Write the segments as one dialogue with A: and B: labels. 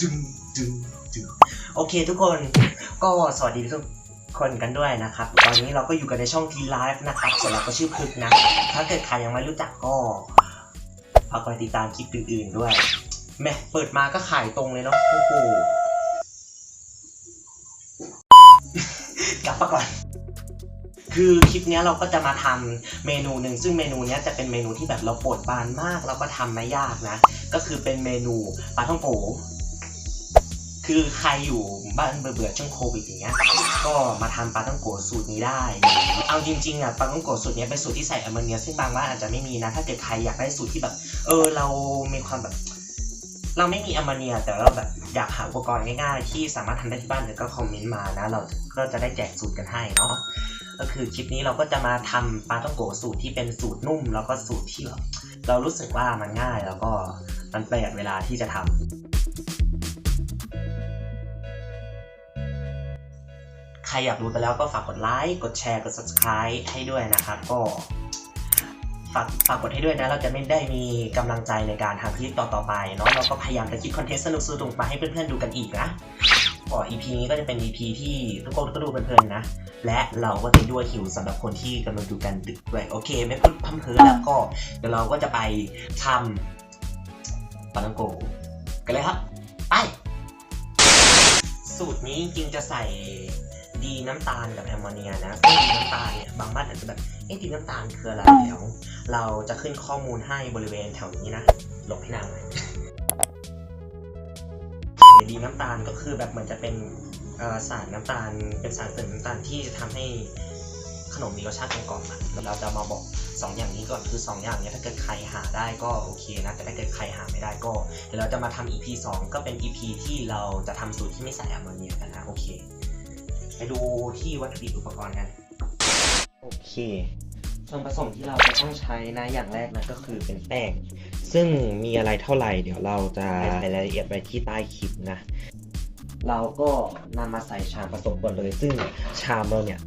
A: ดึงดึงดึงโอเคทุกคนก็สวัสดีทุกคนกันด้วยนะครับ ตอนนี้เราก็อยู่กันในช่องทีไลฟ์นะครับส่วนเราก็ชื่อพึกนะ ถ้าเกิดใครยังไม่รู้จักก็ฝากกดติดตามคลิปอื่นๆด้วยแม่เปิดมาก็ขายตรงเลยเนาะโอ้โหกลับมาก่อนคือคลิปนี้เราก็จะมาทำเมนูหนึ่งซึ่งเมนูนี้จะเป็นเมนูที่แบบเราปรดปรานมากแล้วก็ทำไม่ยากนะ ก็คือเป็นเมนูปลาท่องโก คือใครอยู่บ้านเบื่อๆช่วงโควิดอย่างเงี้ย ก็มาทำปลาท่องโกสูตรนี้ได้ เอาจริงๆอะปลาท่องโกสูตรนี้เป็นสูตรที่ใส่อมโมเนียซึ่งบางบ้านอาจจะไม่มีนะ ถ้าเกิดใครอยากได้สูตรที่แบบ เออเรามีความแบบ เราไม่มีอมโมเนีย แต่เราแบบอยากหาอุปกรณ์ง่ายๆ ที่สามารถทำได้ที่บ้านหรือก็คอมเมนต์มานะ เราก็จะได้แจกสูตรกันให้เนาะก็คือคลิปนี้เราก็จะมาทำปลาท่องโกสูตรที่เป็นสูตรนุ่ม แล้วก็สูตรที่แบบเรารู้สึกว่ามันง่ายแล้วก็มันประหยัดเวลาที่จะทำ ใครอยากรู้ไปแล้วก็ฝากกดไลค์ กดแชร์ กด subscribe ให้ด้วยนะครับ ก็ฝากฝากกดให้ด้วยนะ เราจะไม่ได้มีกำลังใจในการทำคลิปต่อๆไปเนาะ เราก็พยายามจะคิดคอนเทนต์สนุกๆมาให้เพื่อนๆดูกันอีกนะก็ EP นี้ก็จะเป็น EP ที่ทุกคนก็ดูเพลินๆนะ และเราก็จะด้วยหิวสำหรับคนที่กำลังดูกันดึกด้วย โอเค ไม่พูดพั่มเพ้อแล้วก็ เดี๋ยวเราก็จะไปทำปาตังโกกันเลยครับ ไป สูตรนี้จริงจะใส่ ดีน้ำตาลกับแอมโมเนียนะซึ่งดีน้ำตาลเนี่ยบางบ้านอาจจะแบบเอ๊ะดีน้ำตาลคืออะไรเดี๋ยวเราจะขึ้นข้อมูลให้บริเวณแถวนี้นะหลบให้นางหน่อยดีน้ำตาลก็คือแบบเหมือนจะเป็นสารน้ำตาล เป็นสารเสริมน้ำตาลที่จะทำให้ขนมมีรสชาติกลมกล่อมอะเราจะมาบอก 2 อย่างนี้ก่อนคือ 2 อย่างนี้ถ้าเกิดใครหาได้ก็โอเคนะ แต่ถ้าเกิดใครหาไม่ได้ก็ เดี๋ยวเราจะมาทำ EP 2 ก็เป็น EP ที่เราจะทำสูตรที่ไม่ใส่แอมโมเนียกันนะโอเค ไปดูที่วัตถุดิบอุปกรณ์กัน โอเค ส่วนผสมที่เราจะต้องใช้นะอย่างแรกนะก็คือเป็นแป้ง ซึ่งมีอะไรเท่าไหร่ เดี๋ยวเราจะใส่รายละเอียดไว้ที่ใต้คลิปนะ เราก็นำมาใส่ชามผสมก่อนเลย ซึ่งชามเราเนี่ย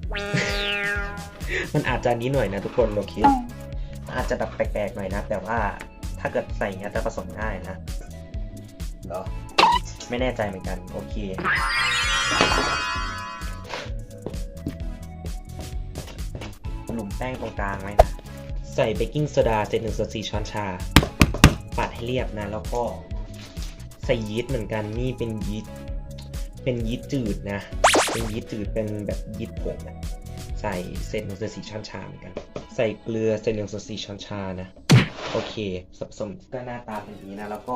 A: มันอาจจะนี้หน่อยนะทุกคนโอเคอาจจะแบบแปลกๆหน่อยนะ แต่ว่าถ้าเกิดใส่อย่างเงี้ยจะผสมง่ายนะเหรอ ไม่แน่ใจเหมือนกัน โอเค หลุมแป้งตรงกลางไว้นะ ใส่เบกกิ้งโซดาเศษหนึ่งส่วนสี่ช้อนชา ปัดให้เรียบนะ แล้วก็ใส่ยีสต์เหมือนกันนี่เป็นยีสต์เป็นยีสต์จืดนะ เป็นยีสต์จืดเป็นแบบยีสต์ผงนะใส่เศษหนึ่งส่วนสี่ช้อนชาเหมือนกัน ใส่เกลือเศษหนึ่งส่วนสี่ช้อนชานะ โอเคส่วนผสมก็หน้าตาเป็นนี้นะ แล้วก็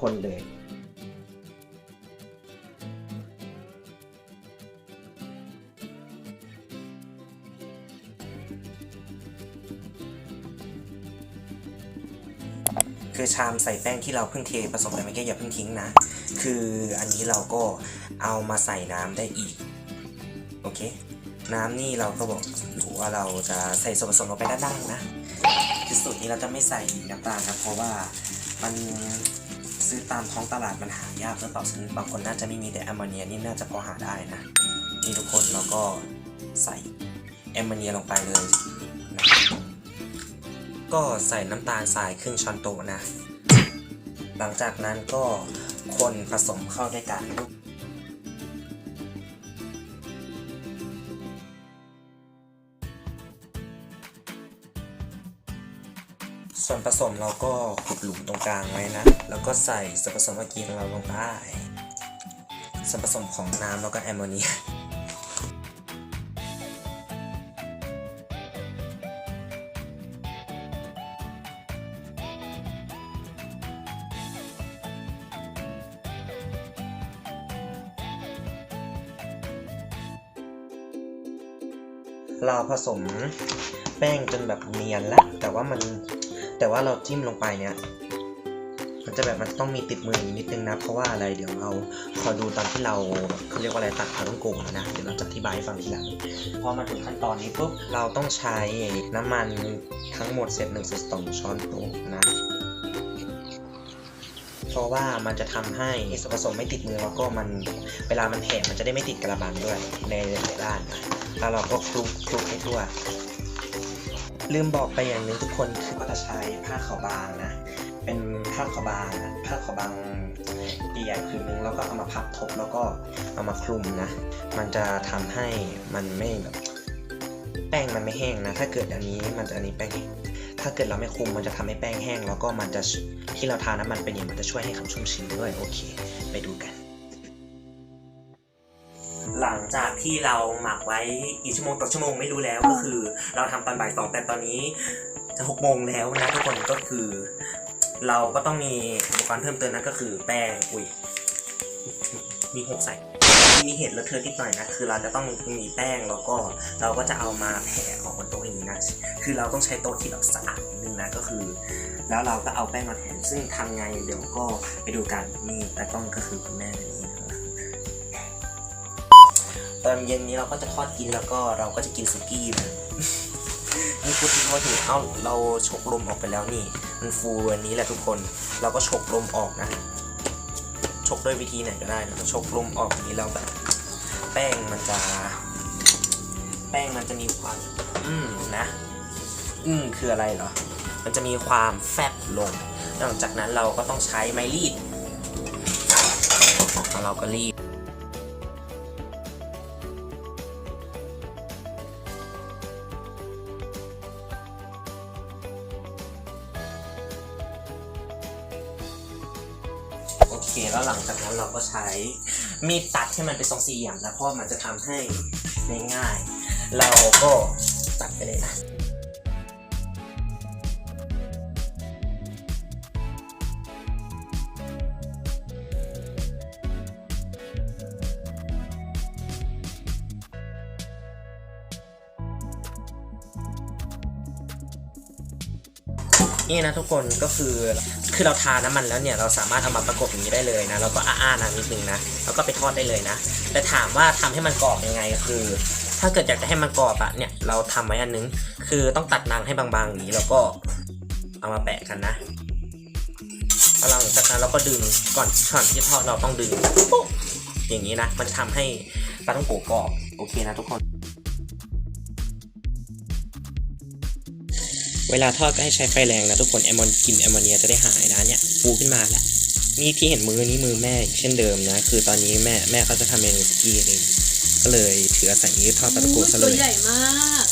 A: คนเลย คือชามใส่แป้งที่เราเพิ่งเทผสมไปเมื่อกี้อย่าเพิ่งทิ้งนะ คืออันนี้เราก็เอามาใส่น้ำได้อีก โอเค น้ำนี่เราก็บอกอยู่ว่าเราจะใส่ส่วนผสมลงไปด้านล่างนะ คือสูตรนี้เราจะไม่ใส่น้ำตาลนะเพราะว่ามันซื้อตามท้องตลาดมันหายากหรือเปล่าซึ่งบางคนน่าจะไม่มีแต่แอมโมเนียนี่น่าจะพอหาได้นะ นี่ทุกคนเราก็ใส่แอมโมเนียลงไปเลย ก็ใส่น้ำตาลทรายครึ่งช้อนโต๊ะนะ หลังจากนั้นก็คนผสมเข้าด้วยกันส่วนผสมเราก็ขุดหลุมตรงกลางไว้นะ แล้วก็ใส่ส่วนผสมเมื่อกี้ของเราลงไปส่วนผสมของน้ำแล้วก็แอมโมเนีย เราผสมแป้งจนแบบเนียนแล้ว แต่ว่ามันแต่ว่าเราจิ้มลงไปเนี่ย มันจะแบบมันต้องมีติดมือนิดนึงนะ เพราะว่าอะไรเดี๋ยวเราขอดูตอนที่เราเขาเรียกว่าอะไรตักขาต้องโกงนะ เดี๋ยวเราจะอธิบายให้ฟังทีหลังพอมาถึงขั้นตอนนี้ปุ๊บเราต้องใช้น้ำมันทั้งหมดเศษหนึ่งส่วนสองช้อนโต๊ะนะเพราะว่ามันจะทำให้ส่วนผสมไม่ติดมือแล้วก็มันเวลามันแผ่มันจะได้ไม่ติดกระบังด้วยในหลายๆด้านนะ แล้วเราก็คลุกคลุกให้ทั่ว ลืมบอกไปอย่างหนึงทุกคนคือก็จะใช้ผ้าขาวบางนะ เป็นผ้าขาวบางผ้าขาวบางใหญ่ๆผืนนึงแล้วก็เอามาพับทบแล้วก็เอามาคลุมนะ มันจะทำให้มันไม่แบบแป้งมันไม่แห้งนะ ถ้าเกิดอันนี้มันจะอันนี้แป้งถ้าเกิดเราไม่คลุมมันจะทำให้แป้งแห้ง แล้วก็มันจะที่เราทาน้ำมันเป็นอย่างมันจะช่วยให้คำชุ่มชื้นด้วยโอเค ไปดูกัน ที่เราหมักไว้กี่ชั่วโมงต่อชั่วโมงไม่รู้แล้วก็คือ เราทำตอนบ่ายสองแต่ตอนนี้จะหกโมงแล้วนะทุกคนก็คือ เราก็ต้องมีอุปกรณ์เพิ่มเติมนั่นก็คือแป้งอุ้ยมีหกใส่มีเหตุเลอะเทอะนิดหน่อยนะคือเราจะต้องมีแป้งแล้วก็เราก็จะเอามาแผ่ออกบนโต๊ะอย่างนี้นะคือเราต้องใช้โต๊ะที่แบบสะอาดนิดนึงนะก็คือ แล้วเราก็เอาแป้งมาแผ่ซึ่งทำไงเดี๋ยวก็ไปดูกันนี่แต่กล้องก็คือคุณแม่นี่นะครับ ตอนเย็นนี้เราก็จะทอดกินแล้วก็เราก็จะกินสุกี้นะนี่พูดถึงว่าถึงเอ้าเราฉกลมออกไปแล้วนี่ มันฟูอันนี้แหละทุกคน เราก็ฉกลมออกนะฉกด้วยวิธีไหนก็ได้นะฉกลมออกนี้เราแบบ แป้งมันจะ แป้งมันจะมีความ อืมนะ อืมคืออะไรเหรอ มันจะมีความแฟบลงหลังจากนั้นเราก็ต้องใช้ไม้รีดแล้วเราก็รีด เค แล้วหลังจากนั้นเราก็ใช้มีดตัดให้มันเป็นทรงสี่เหลี่ยมนะเพราะมันจะทำให้ง่ายๆเราก็ตัดไปเลยนะ นี่นะทุกคนก็คือคือเราทาน้ำมันแล้วเนี่ยเราสามารถเอามาประกบอย่างนี้ได้เลยนะแล้วก็อ้าๆนะนิดนึงนะแล้วก็ไปทอดได้เลยนะ แต่ถามว่าทำให้มันกรอบยังไงคือ ถ้าเกิดอยากจะให้มันกรอบอะเนี่ยเราทำไว้อันนึง คือต้องตัดนางให้บางๆอย่างนี้แล้วก็เอามาแปะกันนะแล้วหลังจากนั้นเราก็ดึงก่อนก่อนที่ทอดเราต้องดึงอย่างนี้นะ มันจะทำให้ปลาต้องโกกรอบโอเคนะทุกคน เวลาทอดก็ให้ใช้ไฟแรงนะทุกคนแอมมอนกลินแอมโมเนียจะได้หายนะเนี่ยฟูขึ้นมาแล้วนี่ที่เห็นมือนี้มือแม่เช่นเดิมนะ คือตอนนี้แม่แม่เขาจะทำเมนูสกี้เองก็เลยถืออาศัยนี้ทอดตะโกซะเล
B: ตัวยใหญ่มาก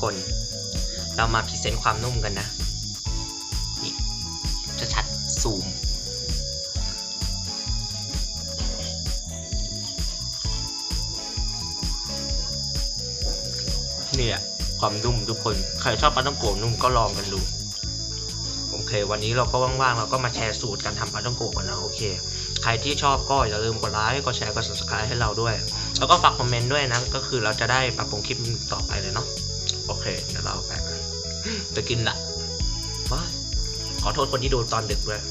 A: คน เรามาพรีเซนต์ความนุ่มกันนะนี่จะชัดซูม เนี่ยความนุ่มทุกคน ใครชอบปลาต้องโกนุ่มก็ลองกันดูโอเค วันนี้เราก็ว่างๆ เราก็มาแชร์สูตรการทำปลาต้องโกกันนะโอเค ใครที่ชอบก็อย่าลืมกดไลค์ กดแชร์ กด subscribe ให้เราด้วย แล้วก็ฝากคอมเมนต์ด้วยนะ ก็คือเราจะได้ปรับปรุงคลิปต่อไปเลยเนาะ โอเค เดี๋ยวเราไปกันจะกินละบาขอโทษคนที่ดูตอนดึกด้วย